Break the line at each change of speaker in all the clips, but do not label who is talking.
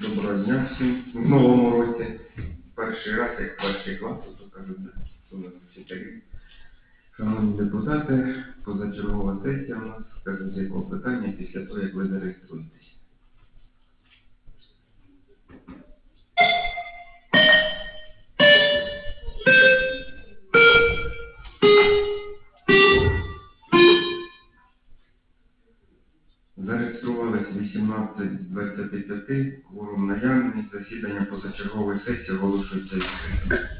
Доброго дня всім в новому році. Перший раз, як перший клас, то кажуть, що ми вчителі. Шановні депутати, позачергова сесія у нас, скажу, з якого питання після того, як ви зареєструєтесь. 18 з 25, кворум наявний, засідання позачергової сесії оголошується відкритим.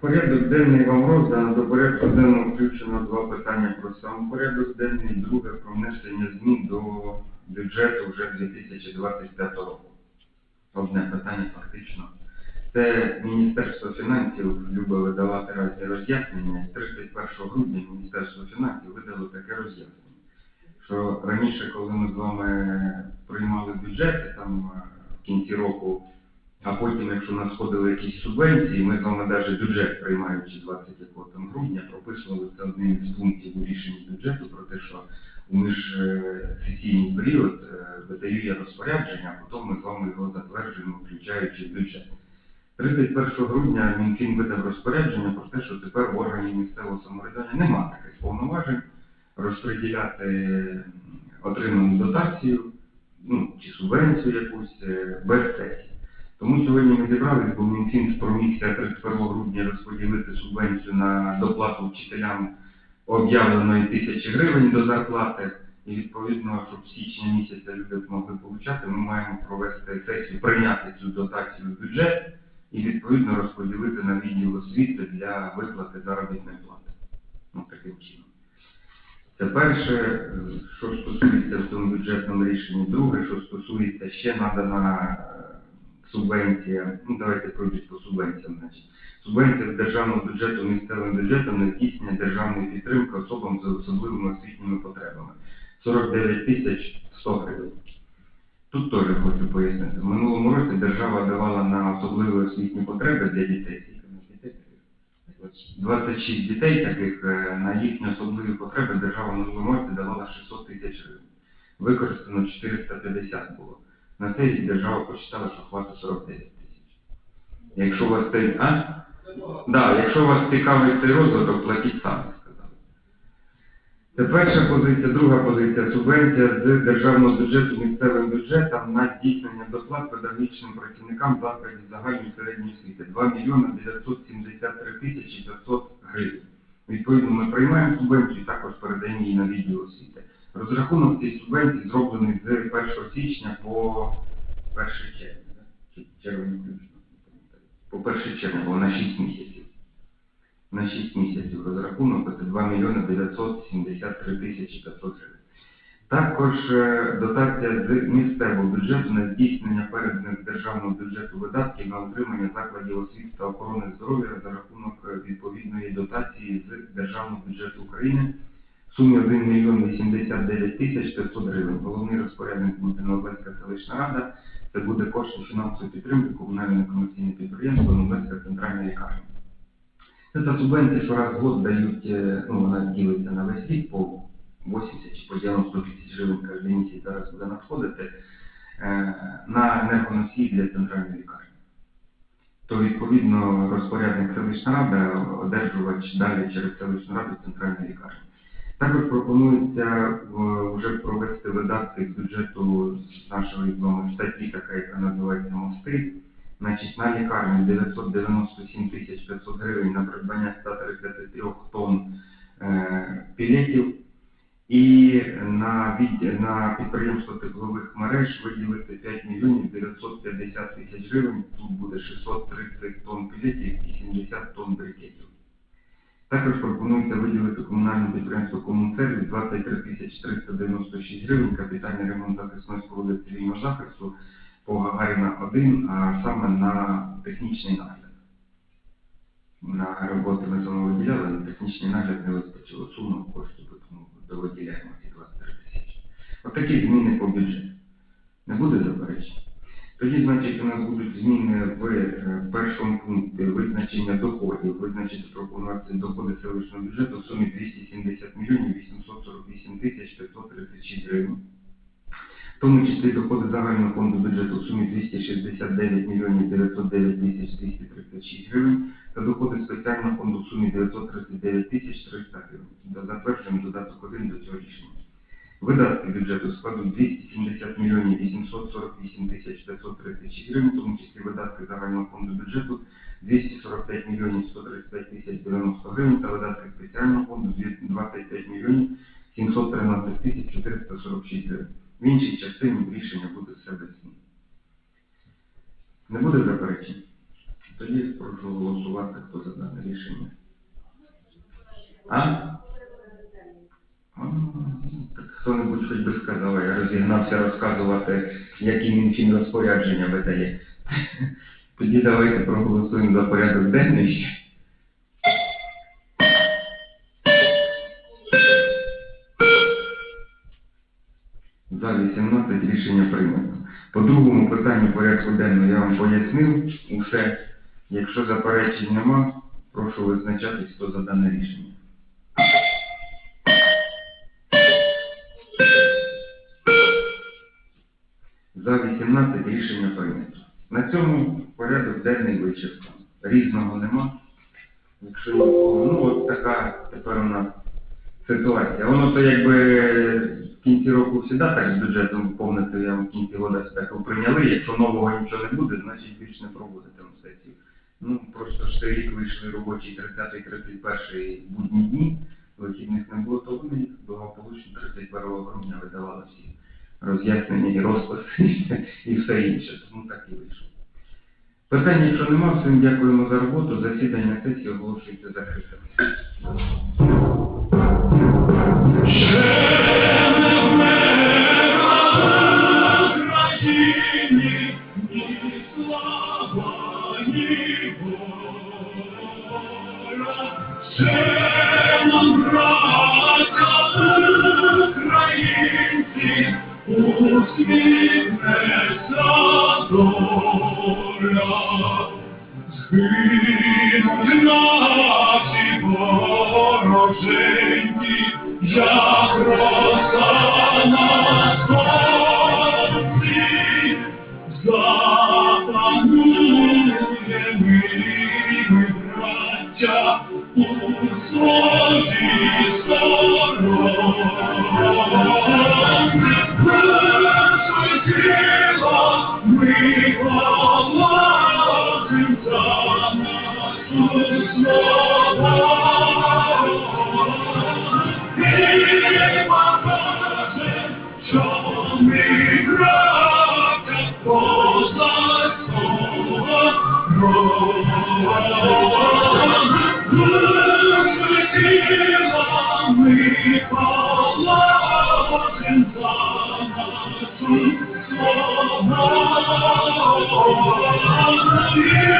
Порядок денний вам. До порядку денного включено два питання про сам порядок денний, друге про внесення змін до бюджету вже 2025 року. Одне питання фактично. Це Міністерство фінансів любить видавати разні роз'яснення. З 31 грудня Міністерство фінансів видало таке роз'яснення, що раніше, коли ми з вами приймали бюджети там е, в кінці року, а потім, якщо надходили якісь субвенції, ми з вами навіть бюджет приймаючи 20 грудня, прописували це одним із пунктів у рішенні бюджету про те, що у міжсесійний період е, видаю розпорядження, а потім ми з вами його затверджуємо, включаючи бюджет. 31 грудня Мінфін видав розпорядження про те, що тепер в органі місцевого самоврядування немає таких повноважень розподіляти отриману дотацію, ну, чи субвенцію якусь е, без сесії. Тому сьогодні ми зібрались, бо Мінфін спромігся 31 грудня розподілити субвенцію на доплату вчителям об'явленої тисячі гривень до зарплати. І відповідно, щоб з січня місяця люди могли получати, ми маємо провести сесію, прийняти цю дотацію в бюджет і відповідно розподілити на відділ освіти для виплати заробітної плати. Ну, таким чином. Це перше, що стосується в цьому бюджетному рішенні. Друге, що стосується ще надана субвенція, ну давайте пройдуть по субвенціям. Субвенція з державного бюджету місцевим бюджетом на здійснення державної підтримки особам з особливими освітніми потребами. 49 тисяч 100 гривень. Тут теж хочу пояснити. В минулому році держава давала на особливі освітні потреби для дітей. скільки у дітей таких? 26 дітей таких е, на їхні особливі потреби держава минулому році давала 600 тисяч гривень. Використано 450 було. На цей держава посчитала, що хватить 49 тисяч. Якщо вас цей, а? Да, якщо вас цікавить цей розвиток, платіть самі, сказали. Це перша позиція, друга позиція субвенція з державного бюджету місцевим бюджетом на здійснення доплат педагогічним працівникам закладів загальної середньої освіти 2 мільйони 973 тисячі 500 гривень. Відповідно, ми приймаємо субвенцію і також передаємо її на відділ освіти. Розрахунок цієї субвенції зроблений з 1 січня по 1 червня, червень включно, по 1 червня, бо на 6 місяців. На 6 місяців розрахунок, це 2 мільйони 973 тисячі 500 гривень. Також е, дотація з місцевого бюджету на здійснення переданих державного бюджету видатків на утримання закладів освіти та охорони здоров'я за рахунок відповідної дотації з державного бюджету України сумі 1 мільйон 89 тисяч 500 гривень. Головний розпорядник буде Новобельська селищна рада. Це буде кошти фінансової підтримки комунального комерційного підприємства Новобельська центральна лікарня. Це та субвенція, що раз в год дають, е, ну, вона ділиться на весь рік по 80 чи по 90 тисяч гривень кожен місяць зараз буде надходити е, на енергоносії для центральної лікарні. То відповідно розпорядник селищна рада, одержувач далі через селищну раду центральної лікарні. Також пропонується е, вже провести видатки з бюджету нашої відомої статті, така яка називається мости. Значить, на лікарню 997 тисяч 500 гривень на придбання 133 тонн е, пілетів і на, від... на підприємство теплових мереж виділити 5 мільйонів 950 тисяч гривень. Тут буде 630 тонн пілетів і 70 тонн брикетів. Також пропонується виділити комунальному підприємству Комунсервіс 23 тисяч 396 гривень капітальний ремонт захисної споруди цивільного захисту по Гагаріна 1, а саме на технічний нагляд. На роботи ми саме виділяли, на технічний нагляд не вистачило суми коштів, тому довиділяємо ці 23 тисячі. Отакі зміни по бюджету. Не буде заперечень? Тоді, значить, у нас будуть зміни в е, першому пункті визначення доходів. Визначити пропонувати доходи селищного бюджету в сумі 270 мільйонів 848 тисяч 536 гривень. В тому числі доходи загального фонду бюджету в сумі 269 мільйонів 909 тисяч 236 гривень та доходи спеціального фонду в сумі 939 тисяч 300 гривень. Затверджуємо додаток 1 до цього рішення. Видатки бюджету складуть 270 мільйонів 848 тисяч 536 гривень, в тому числі видатки загального фонду бюджету 245 мільйонів 135 тисяч 90 гривень та видатки спеціального фонду 25 мільйонів 713 тисяч 446 гривень. В іншій частині рішення буде все. Не буде заперечень? Тоді прошу голосувати, хто за дане рішення. А, Так хто-небудь би сказав, я розігнався розказувати, які Мінфін розпорядження видає. Тоді давайте проголосуємо за порядок денний. За 18 рішення прийнято. По другому питанню порядку денного я вам пояснив усе. Якщо заперечень нема, прошу визначатись, хто за дане рішення. За 18 рішення прийнято. На цьому порядок денний вичерпано. Різного нема. Якщо ну от така тепер у нас ситуація. Воно то якби в кінці року завжди так з бюджетом повнити, я в кінці года так прийняли. Якщо нового нічого не буде, значить більш не проводитимемо сесію. Ну просто ж цей рік вийшли робочі 30-31 будні дні, вихідних не було, то вони благополучно 31 грудня видавали всі роз'яснення і розписи і все інше. Тому так і вийшло. Питання, якщо нема, всім дякуємо за роботу. Засідання сесії оголошується закритим.
Усміхнеться доля. Згинуть наші вороженьки, як Yeah.